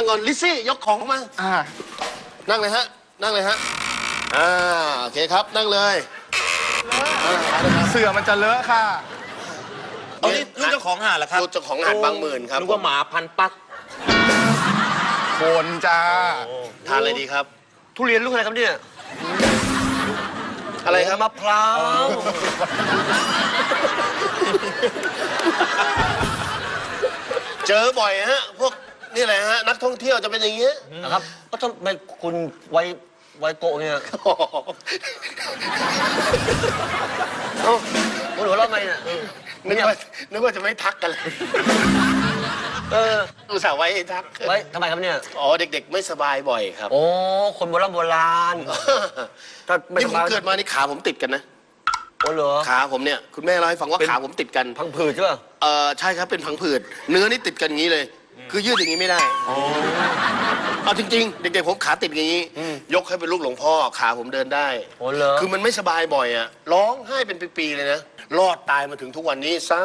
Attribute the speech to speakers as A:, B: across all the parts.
A: นั่งก่อนลิซซี่ยกของมา
B: อ่า
A: นั่งเลยฮะ นั่งเลยฮะ อ่า โอเคครับ นั่งเลยอ่านะครับ
B: เสือมันจะเลอะค่ะ
C: เอานี่ลูกเจ้าของหาดเหรอครับ
A: ลูกเจ้าของหาดบางหมื่นครับ
C: นึกว่าหมาพันปัก
B: คนจ้า
A: ทานอะไรดีครับ
D: ทุเรียนลูกอะไรครับเนี่ย
A: อะไรครับ
D: มะพร้าว
A: เจอบ่อยฮะ พวก นี่แหละฮะนักท่องเที่ยวจะเป็นอย่างเงี้ย
D: นะครับก็ทำไมคุณไวไวโกะเนี่ย
A: โอ้โห
D: เอ้าคุณหัวเราะทำไมเนี่ย
A: นึกว่านึกว่าจะไม่ทักกันเลย
D: เออ
A: อุตส่าห์ไว้ให้ทัก
D: ไว้ทำไมครับเนี่ย
A: อ๋อเด็ก ๆ ไม่สบายบ่อยครับ
D: โอ้คนโบราณโบราณถ้าไม่
A: นี่
D: ส
A: ผม
D: บาย
A: เกิดมานี่ขาผมติดกันนะ
D: โอ้เหรอ
A: ขาผมเนี่ยคุณแม่เล่าให้ฟังว่า
D: เป็น
A: ขาผมติดกัน
D: พังผืดใช่ป่ะ
A: เออใช่ครับเป็นพังผืด เนื้อนี่ติดกันอย่างนี้เลย คือยืดอย่างนี้ไม่ได้เอาจริง ๆ เด็กๆผมขาติดอย่างนี้ ยกให้เป็นลูกหลวงพ่อขาผมเดินได้
D: โอ้เหรอ
A: คือมันไม่สบายบ่อยอะร้องไห้เป็นปีๆเลยนะ รอดตายมาถึงทุกวันนี้สา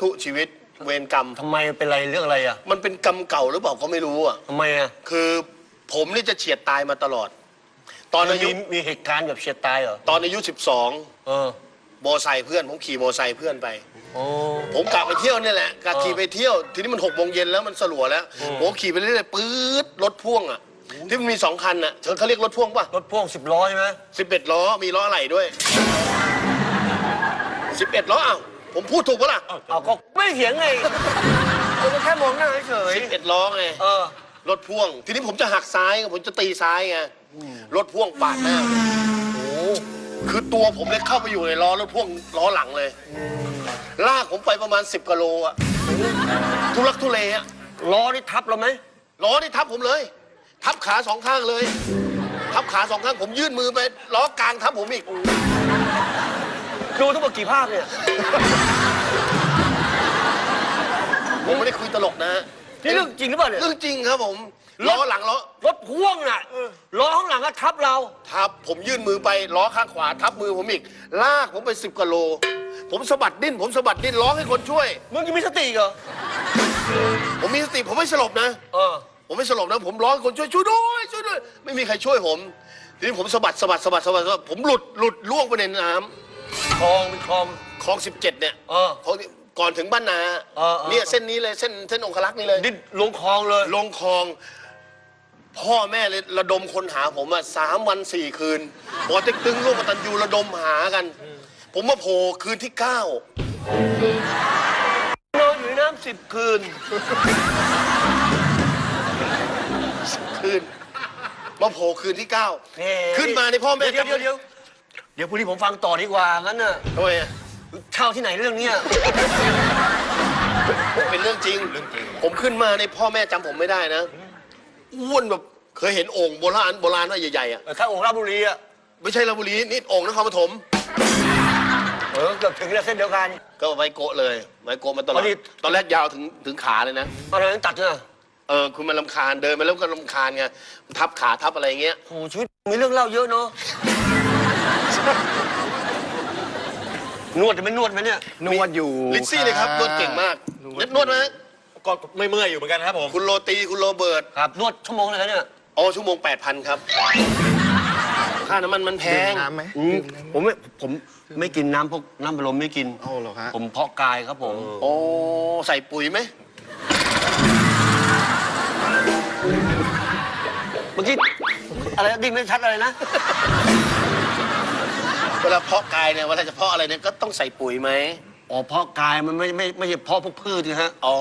A: ธุชีวิตเวรกรรม
D: ทำไมเป็นไรเรื่องอะไรอะ
A: มันเป็นกรรมเก่าหรือเปล่าก็ไม่รู้อะ
D: ทำไมอะ
A: คือผมนี่จะเฉียดตายมาตลอด ตอนอายุ
D: มีมีเหตุการณ์แบบเฉียดตายเหรอ
A: ตอนอายุ 12
D: เออ
A: โมอไซค์เพื่อน ผมขี่โมอไซค์เพื่อนไป
D: โอ้
A: ผมกะไปเที่ยวเนี่ยแหละกะ
D: เออ
A: ขี่ไปเที่ยว ทีนี้มันหกโมงเย็นแล้วมันสลัวแล้ว ผมขี่ไปเรื่อยๆปื๊ดรถพ่วงอะ ที่มันมีสองคันอะเขาเขาเรียกรถพ่วงป่ะ
D: รถพ่วงสิบล้อใช่ไหม
A: สิบเอ็ดล้อมีล้อไหลด้วยสิบเอ็ดล้ออ้าวผมพูดถูกปะล่ะ
D: เอาก็ไม่เถียงไงผมก็แค่มองหน้าเฉย
A: สิบเอ็ดล้อไง
D: เออ
A: รถพ่วง ทีนี้ผมจะหักซ้ายไงผมจะตีซ้ายไงรถพ่วงปาดหน้าโอ้ คือตัวผมเนี่ยเข้าไปอยู่ในล้อรถพ่วงล้อหลังเลยลากผมไปประมาณสิบกิโลอะทุลักทุเลอะ
D: ล้อนี่ทับเราไหม
A: ล้อนี่ทับผมเลย ทับขาสองข้างเลย ทับขาสองข้างผมยื่นมือไปล้อกลางทับผมอีก
D: ดูทั้งหมดกี่ภาคเนี่ย
A: ผมไม่ได้คุยตลกนะฮะ
D: นี่เรื่องจริงหรือเปล่าเนี่ย
A: เรื่องจริงครับผม ล้อหลังล้อ
D: รถพ่วงน่ะล้อข้างหลังก็ทับเรา
A: ทับ ผมยื่นมือไปล้อข้างขวาทับมือผมอีก ลากผมไปสิบกิโล ผมสะบัดดิ้น ผมสะบัดดิ้นร้องให้คนช่วย
D: มึงยังมีสติอีกเหรอ
A: ผมมีสติผมไม่สลบนะ
D: เออ
A: ผมไม่สลบนะ ผมร้องให้คนช่วยช่วยด้วยช่วยด้วย ไม่มีใครช่วยผมทีนี้ผมสะบัดสะบัดสะบัดสะบัดสะบัดผมหลุดหลุดล่วงไปในน้ำ
D: คลองเป็นคลอง
A: คลองสิบเจ็ดเนี่ย
D: เออ
A: คลองก่อนถึงบ้านนา
D: เออเออ
A: เนี่ยเส้นนี้เลยเส้นเส้นองคลักษ์นี่เลย
D: ดิ้นลงคลองเลย
A: ลงคลอง พ่อแม่เลยระดมคนหาผมอะสามวันสี่คืนปอเต็กตึงร่วมกตันยูระดมหากัน ผมมาโผล่คืนที่เก้าน
D: อนอยู่ในน้ำสิบคืน
A: คืน มาโผล่คืนที่เก้า
D: เฮ้
A: ขึ้นมาในพ่อแม่
D: เดี๋ยวเดี๋ยวเดี๋ยวเดี๋ยวพรุ่งนี้ผมฟังต่อดีกว่างั้นน่ะ
A: ทำไมอะ
D: เช่าที่ไหนเรื่องเนี้ย
A: เป็นเรื่องจริง ผมขึ้นมาในพ่อแม่จำผมไม่ได้นะ อ้วนแบบเคยเห็นโอ่งโบราณโบราณว่าใหญ่ๆอะ
D: เออข้างองค์ราชบุรีอะ
A: ไม่ใช่ลาชบุรีนี่โอ่งนครปฐม
D: เออเกือบถึงแล้วเส้นเดียวกัน
A: ก็ไว้โกะเลยไว้โกะมาตลอ
D: อ๋
A: ด
D: อนี่
A: ตอนแรกยาวถึงถึงขาเลยนะ
D: ตอนนั้นตัดเนี่ย
A: เออคุณมันลำคาญเดินมาแล้วก็ลำคาญไงทับขาทับอะไรเงี้ย
D: โอ้โหชีวิตมีเรื่องเล่าเยอะเนาะนวดจะไม่นวดไหมเนี่ย
B: นวดอยู่
A: ลิซซี่เลยครับนวดเก่งมากเน็ตนวดไหม
C: ก็ไม่เมื่อยอยู่เหมือนกันครับผม
A: คุณโรตีคุณโรเบิร์ต
D: ครับนวดชั่วโมงเลยเนี่ย
A: อ๋อชั่วโมง 8,000 ครับ ค่าน้ำมันมันแพ
B: ดื่ม
A: ง
B: น้ำไหม
D: อืมผมไม่ผมไม่กินน้ำพวกน้ำบรมไม่กิน
B: เอาเหรอฮะ
D: ผมเพาะกายครับผม
A: โอ้ ใส่ปุ๋ยไหม
D: เมื่อกี้อะไรนะดิ้นไม่ชัดอะไรนะ
A: เวลาเพาะกายเนี่ยเวลาจะเพาะอะไรเนี่ยก็ต้องใส่ปุ๋ยไหม
D: อ๋อเพาะกายมันไม่ไม่ไม่ใช่เพาะพวกพืชนะฮะ
A: อ๋อ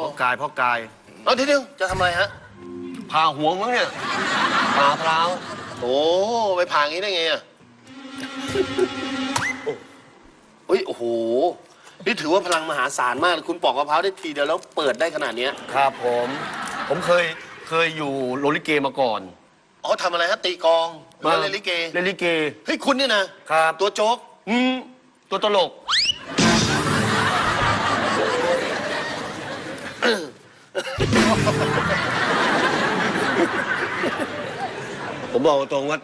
D: เพาะกายเพาะกาย
A: เอาทีเดียวจะทำอะไรฮะ
D: ผ่าหัวมั้งเนี่ยผ่าพร้าว
A: โอ้ไปผ่างี้ได้ไงอะโอ้ยโอ้โห นี่ถือว่าพลังมหาศาลมากเลยคุณปอกมะพร้าวได้ทีเดียวแล้วเปิดได้ขนาดเนี้ย
D: ครับผม ผมเคยเคยอยู่โรลิเกมาก่อน
A: อ๋อทำอะไรฮะตีกลองหรือว่าเล่นลิเก
D: เล่นลิเก
A: เฮ้ยคุณเนี่ยนะครับ ตัวโจ๊ก
D: อืมตัวตลก ผมบอกตรงว่า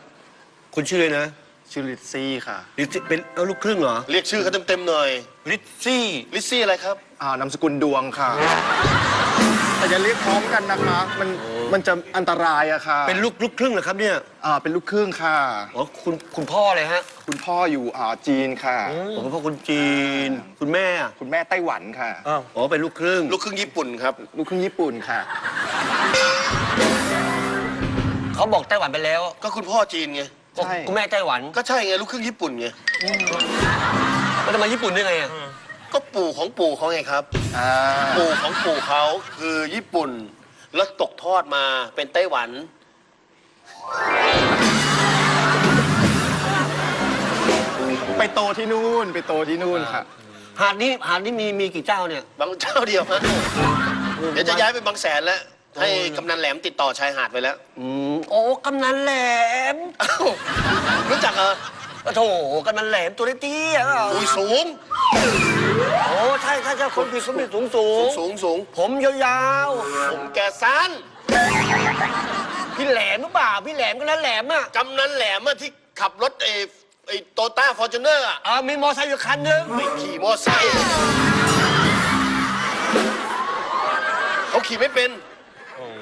D: คุณชื่ออะไรนะ
B: ชื่อลิซซี่ค่ะ
D: ลิซซี่เป็นเอาลูกครึ่งเหรอ
A: เรียกชื่อเขาเต็มๆหน่อย
D: ลิซซี่
A: ลิซซี่อะไรครับ
B: อ่านามสกุลดวงค่ะแต่อย่าเรียกพร้อมกันนะคะ มัน มันจะอันตรายอะค่ะ
D: เป็นลูกลูกครึ่งเหรอครับเนี่ย
B: อ่าเป็นลูกครึ่งค่ะ
D: อ๋อคุณคุณพ่อเลยฮะ
B: คุณพ่ออยู่อ่าจีนค่ะ
D: ผมคุณพ่อคนจีน คุณแม่อะ
B: คุณแม่ไต้หวันค่ะ
D: อ๋อเป็นลูกครึ่ง
A: ลูกครึ่งญี่ปุ่นครับ
B: ลูกครึ่งญี่ปุ่นค่ะ
D: เขาบอกไต้หวันไปแล้ว
A: ก็คุณพ่อจีนไง
B: ใช่
D: คุณแม่ไต้หวัน
A: ก็ใช่ไงลูกครึ่งญี่ปุ่นไง
D: มันจะมาญี่ปุ่นได้ไงอะ
A: ก็ปู่ของปู่เขาไงครับ
B: อ่า
A: ปู่ของปู่เขาคือญี่ปุ่น แล้วตกทอดมาเป็นไต้หวัน
B: ไปโตที่นู่น ไปโตที่นู่นค่ะ
D: หาดนี้หาดนี้มีมีกี่เจ้าเนี่ย
A: บางเจ้าเดียวฮะเดี๋ยวจะย้ายไปบางแสนแล้ว ให้กำนันแหลมติดต่อชายหาดไปแล้ว
D: อืมโอ้กำนันแหลม
A: อ้าวรู้จักเหรอ
D: โอ้โถกำนันแหลมตัวเตี้ยๆอะ
A: อุ้ยสูง
D: โอ้ใช่ใช่ใช่คนผิดคนผิดสูงสูง
A: สูงสูง
D: ผมยาว
A: ผมแกสั้น
D: ๆพี่แหลมหรือเปล่าพี่แหลมก็นั้นแหลมอะ
A: กำนันแหลมอะที่ขับรถไอ้ไอ้โตต้าฟอร์จูเนอร์อะ
D: อ่ามีมอไซค์อยู่คันนึง
A: ไม่ขี่มอไซค์เขาขี่ไม่เป็น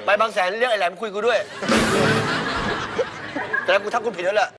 D: ไปบางแสนเรียกไอ้แหลมคุยกูด้วย แต่กูทักกูผิดแล้วแหละ